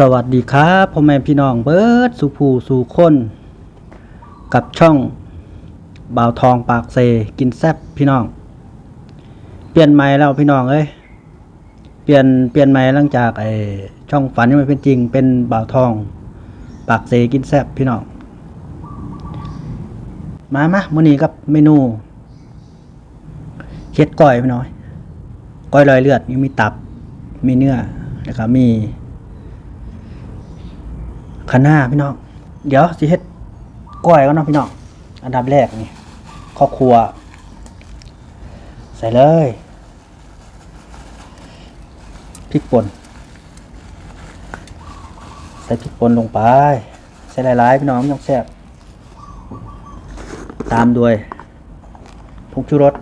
สวัสดีครับพ่อแม่พี่น้องเบิร์ดสุภูสู่คนกับช่องบ่าวทองปากเซกินแซบพี่น้อง เปลี่ยนใหม่แล้วพี่น้องเอ้ยเปลี่ยนเปลี่ยนใหม่หลังจากไอ้ช่องฝันที่มันเป็นจริงเป็นบ่าวทอง ปากเซกินแซบพี่น้อง มามามื้อนี้กับเมนูเฮ็ดก้อยพี่น้อยก้อยลอยเลือดมีตับมีเนื้อแล้วก็มี คะน้าพี่น้อง เดี๋ยวสิเฮ็ดก้อยก่อนเนาะพี่น้อง อันดับแรกนี่ครอบครัว ใส่เลยพริกป่นใส่พริกป่นลงไป ใส่หลายๆพี่น้องไม่ต้องแซ่บตามด้วยผงชูรส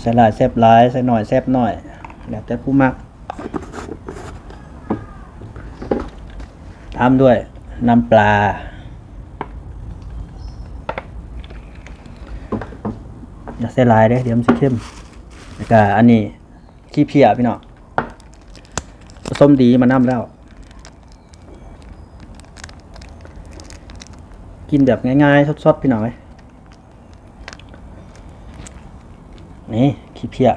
ใส่หลายแซ่บหลายใส่หน่อยแซ่บหน่อย แล้วแต่ผู้มัก ตาด้วยน้ำปลา อย่าใส่หลายเด้เดี๋ยวมันสิเข้มแล้วก็อันนี้ขี้เพียพี่น้องผสมดีมาน้ำแล้ว กินแบบง่ายๆสดๆพี่น้องเลยนี่ขี้เพีย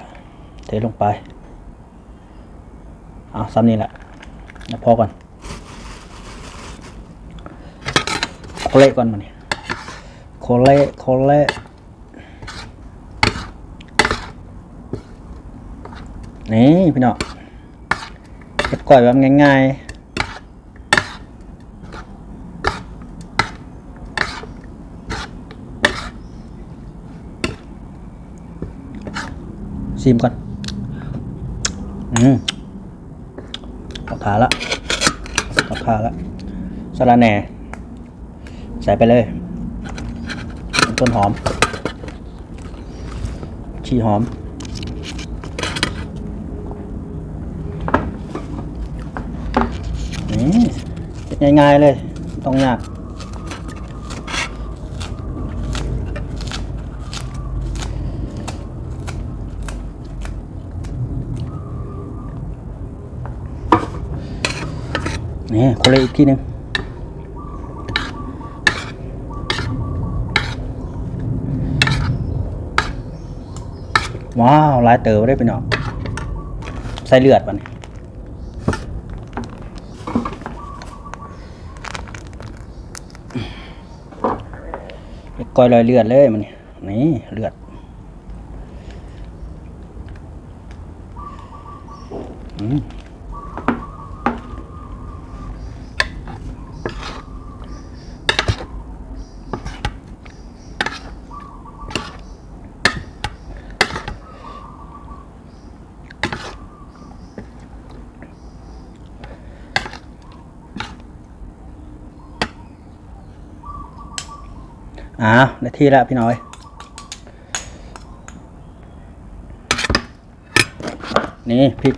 เทลงไป เอาซ้ำนี่แหละแล้วพอก่อน โค เละก่อนมาเนี่ยโคเละโคเละนี่พี่น้องเก็ดก่อยแบบง่ายๆชิมก่อน อืมเอาขาละเอาขาละสาระแหน่ ใส่ไปเลย ต้นหอม ชีหอม นี่ง่ายๆเลย ต้องยากนี่คนเลยอีกทีหนึง ว้าวลายเต๋อได้ไปเนาะใส่เลือดมันก้อยลอยเลือดเลยมันนี่นี่เลือดอืม อ่าได้ที่แล้วพี่น้อยนี่พริก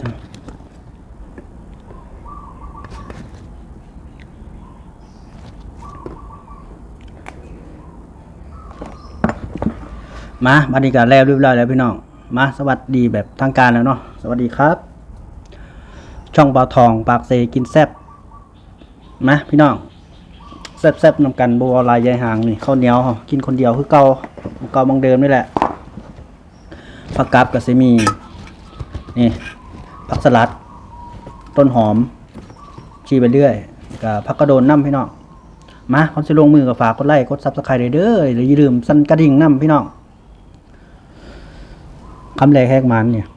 มาบรรยากาศแล้วเรียบร้อยแล้วพี่น้อง มาสวัสดีแบบทางการแล้วเนาะ สวัสดีครับ ช่องเบาทองปากเซกินแซบมาพี่น้อง แซ่บๆนำกันบัวลายยายหางนี่ข้าวเหนียวกินคนเดียวคือเก่าเก่ามองเดิมนี่แหละผักกับกับเซมีนี่ผักสลัด ต้นหอม ชีไปเรื่อยกับผักกระโดนน้ำพี่น้องมาคนจะลงมือกับฝากกดไลค์กดซับสไครต์เด้อหรืออย่าลืมสั่นกระดิ่งน้ำพี่น้องคำแรกแหกมันเนี่ย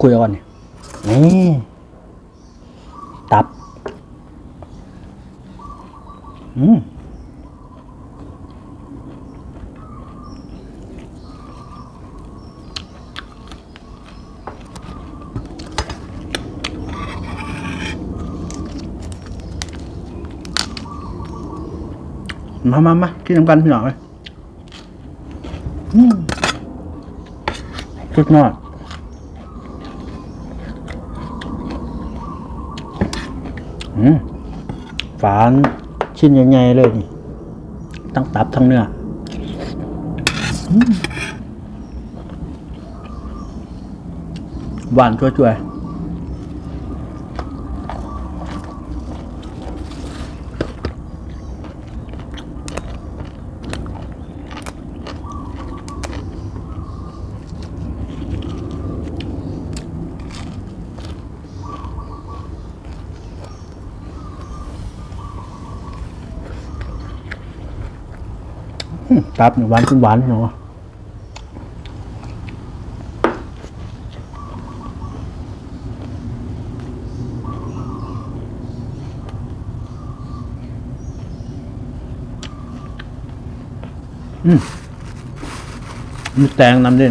คุยก่อนเนี่ยนี่ตับ อืมมามามากินน้ำกันพี่หน่อยอืมสุดยอดอืมฝาน ชิ้นใหญ่ๆเลยนี่ทั้งตับทั้งเนื้อหหวานช่วยๆ ตับนี่หวานขึ้นหวานเนาะอืมมีแตงนำด้วย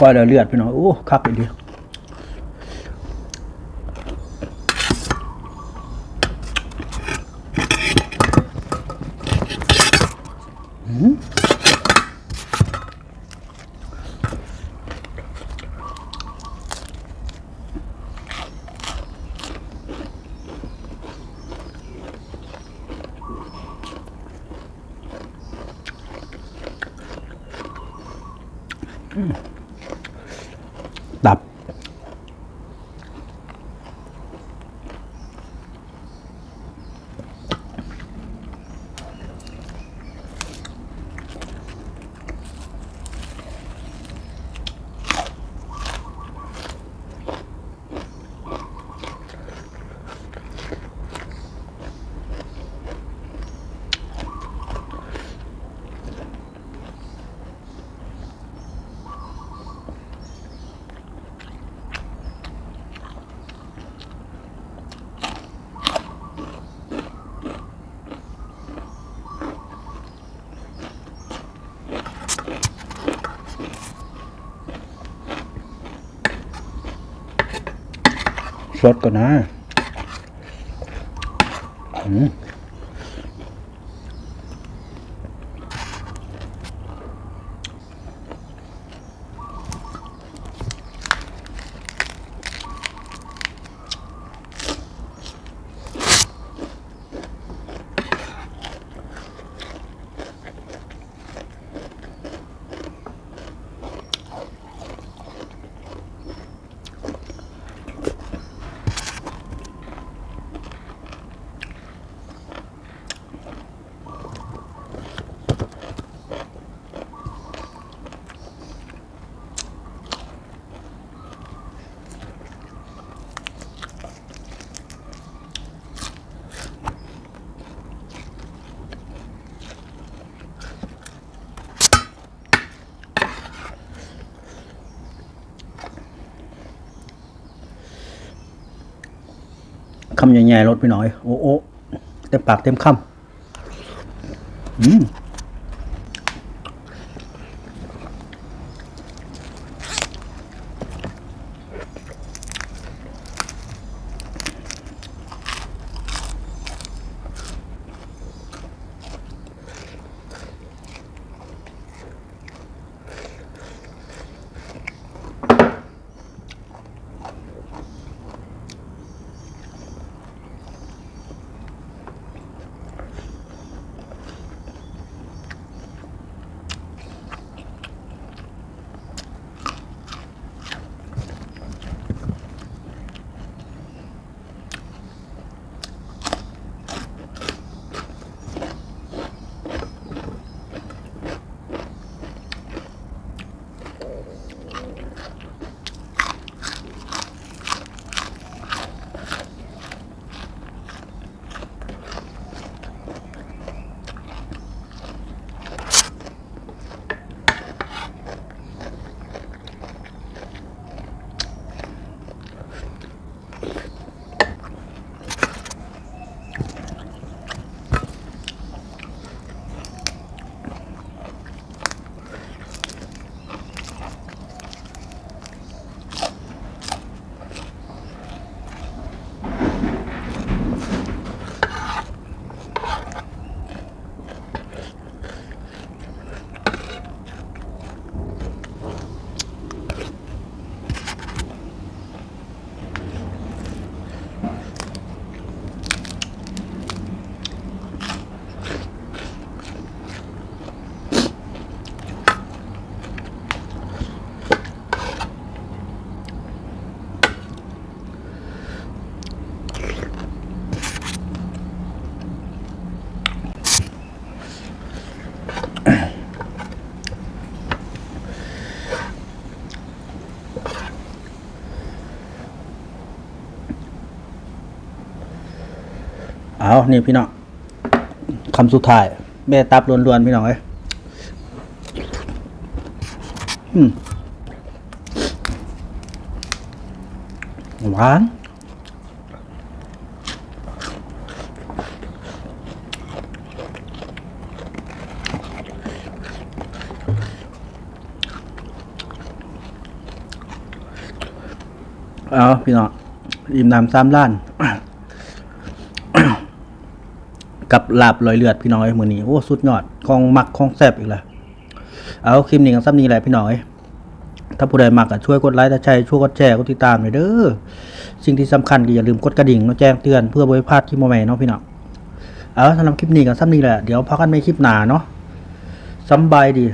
ก้อยเลือดพี่น้องโอ้คักอีดีตับ สดก่อนนะอืมำใหญ่ๆรสไปหน่อย โอ้โอ้เต็มปากเต็มคำอืม เอานี่พี่น้องคำสุดท้ายแม่ตับล้วนๆพี่น้องเอ้ยหวานเอาพี่น้องอิ่มน้ำสามล้าน กับลาบลอยเลือดพี่น้องเอ้ยมือนี้โอ้สุดยอดของมักของแซบอีกแล้วเอาคลิปนี้กันซ้ำนี้แหละพี่น้อย ถ้าผู้ใดมักก็ช่วยกดไลค์ถ้าใช่ช่วยกดแชร์กดติดตามหน่อยเด้อสิ่งที่สำคัญก็อย่าลืมกดกระดิ่งมาแจ้งเตือนเพื่อบ่ให้พลาดคลิปใหม่ๆเนาะพี่น้องเอาสำหรับคลิปนี้กันซ้ำนี้แหละเดี๋ยวพักกันไม่คลิปหนาเนาะสบายดี